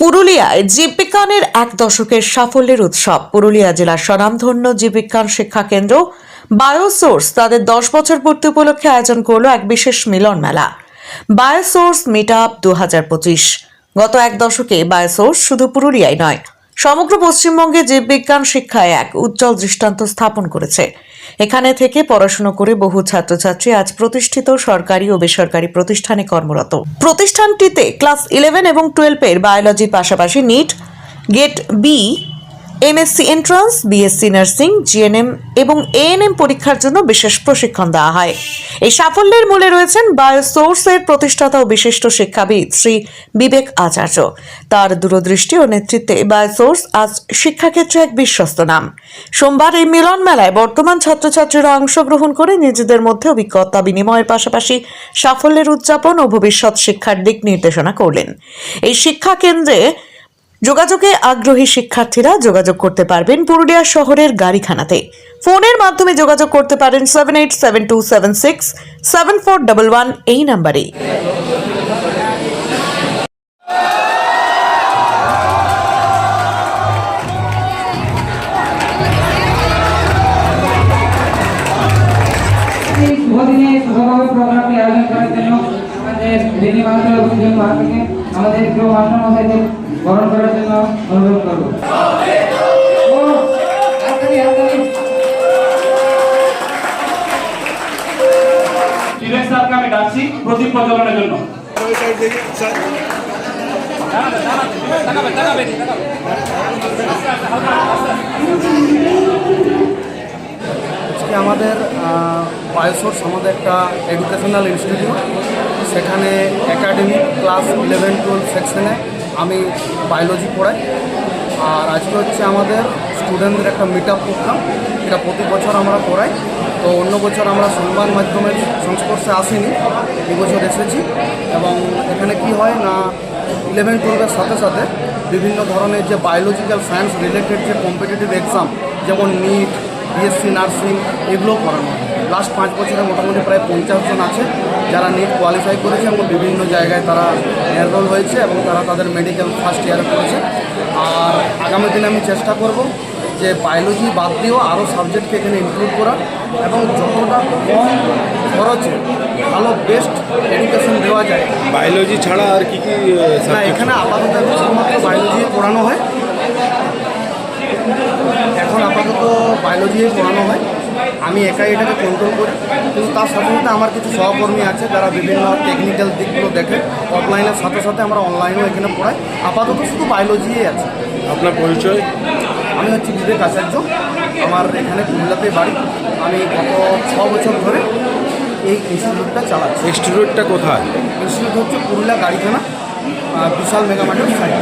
পুরুলিয়ায় জীববিজ্ঞানের এক দশকের সাফল্যের উৎসব। পুরুলিয়া জেলার স্বনামধন্য জীববিজ্ঞান শিক্ষা কেন্দ্র বায়োসোর্স তাদের দশ বছর পূর্তি উপলক্ষে আয়োজন করল এক বিশেষ মিলন মেলা। বায়োসোর্স মিট আপ দু হাজার পঁচিশ। গত এক দশকে বায়োসোর্স শুধু পুরুলিয়ায় নয়, সমগ্র পশ্চিমবঙ্গে জীববিজ্ঞান শিক্ষায় এক উজ্জ্বল দৃষ্টান্ত স্থাপন করেছে। এখানে থেকে পড়াশুনো করে বহু ছাত্রছাত্রী আজ প্রতিষ্ঠিত সরকারি ও বেসরকারি প্রতিষ্ঠানে কর্মরত। প্রতিষ্ঠানটিতে ক্লাস ইলেভেন এবং টুয়েলভের বায়োলজির পাশাপাশি NEET, GAT B MSc entrance BSc nursing GNM এবং এএনএম পরীক্ষার জন্য বিশেষ প্রশিক্ষণ দেওয়া হয়। এই সাফল্যের মূলে রয়েছেন বায়োসোর্সের প্রতিষ্ঠাতা ও বিশিষ্ট শিক্ষাবিদ শ্রী বিবেক আচার্য। তার দূরদৃষ্টি ও নেতৃত্বে বায়োসোর্স আজ শিক্ষাক্ষেত্রে এক বিশ্বস্ত নাম। সোমবার এই মিলন মেলায় বর্তমান ছাত্রছাত্রীরা অংশগ্রহণ করে নিজেদের মধ্যে অভিজ্ঞতা বিনিময়ের পাশাপাশি সাফল্যের উদযাপন ও ভবিষ্যৎ শিক্ষার দিক নির্দেশনা করলেন। এই শিক্ষা কেন্দ্রে যোগাযোগে আগ্রহী শিক্ষার্থীরা যোগাযোগ করতে পারবেন পুরুলিয়া শহরের গাড়িখানাতে। ফোনের মাধ্যমে যোগাযোগ করতে পারেন seven eight seven two seven six seven four double one এই নাম্বারে। আমাদের মাস্টার মশাইদের বরণ করার জন্য অনুরোধ করব ও, হাততালি, হাততালি। ডিরেক্ট স্যারকে আমি ডাকছি প্রদীপ প্রজ্বলনের জন্য আজকে আমাদের বায়োসোর্স আমাদের একটা এডুকেশনাল ইনস্টিটিউট সেখানে একাডেমিক ক্লাস ইলেভেন টুয়েলভ সেকশনে আমি বায়োলজি পড়াই। আর আজকে হচ্ছে আমাদের স্টুডেন্টদের একটা মিট আপ প্রোগ্রাম এটা প্রতি বছর আমরা করাই। তো অন্য বছর আমরা সংবাদ মাধ্যমের সংস্পর্শে আসিনি এবছর এসেছি। এবং এখানে কি হয় না ইলেভেন টুয়েলভের সাথে সাথে বিভিন্ন ধরনের যে বায়োলজিক্যাল সায়েন্স রিলেটেড যে কম্পিটিটিভ এক্সাম যেমন নিট বিএসসি নার্সিং এগুলো করানো লাস্ট পাঁচ বছরে মোটামুটি প্রায় পঞ্চাশ জন আছে যারা নিট কোয়ালিফাই করেছে এবং বিভিন্ন জায়গায় তারা এনরোল হয়েছে এবং তারা তাদের মেডিকেল ফার্স্ট ইয়ারে করেছে আর আগামী দিনে আমি চেষ্টা করব যে বায়োলজি বাদ দিয়েও আরও সাবজেক্টকে এখানে ইনক্লুড করা এবং যতটা কম খরচে ভালো বেস্ট এডুকেশন দেওয়া যায়। বায়োলজি ছাড়া আর কি কি না এখানে আপাতত শুধুমাত্র বায়োলজি পড়ানো হয়। এখন আপাতত বায়োলজি পড়ানো হয়। আমি একাই এটাকে কন্ট্রোল করি। কিন্তু তার সাথে সাথে আমার কিছু সহকর্মী আছে যারা বিভিন্ন টেকনিক্যাল দিকগুলো দেখে। অফলাইনের সাথে সাথে আমরা অনলাইনেও এখানে পড়াই। আপাতত শুধু বায়োলজিই আছে। আপনার পরিচয়? আমি হচ্ছি বিবেক আচার্য। আমার এখানে পুরুলিয়াতেই বাড়ি। আমি গত ছ বছর ধরে এই ইনস্টিটিউটটা চালাচ্ছি। ইনস্টিটিউটটা কোথায়? ইনস্টিটিউট হচ্ছে Purulia Garikhana Bishal mega market side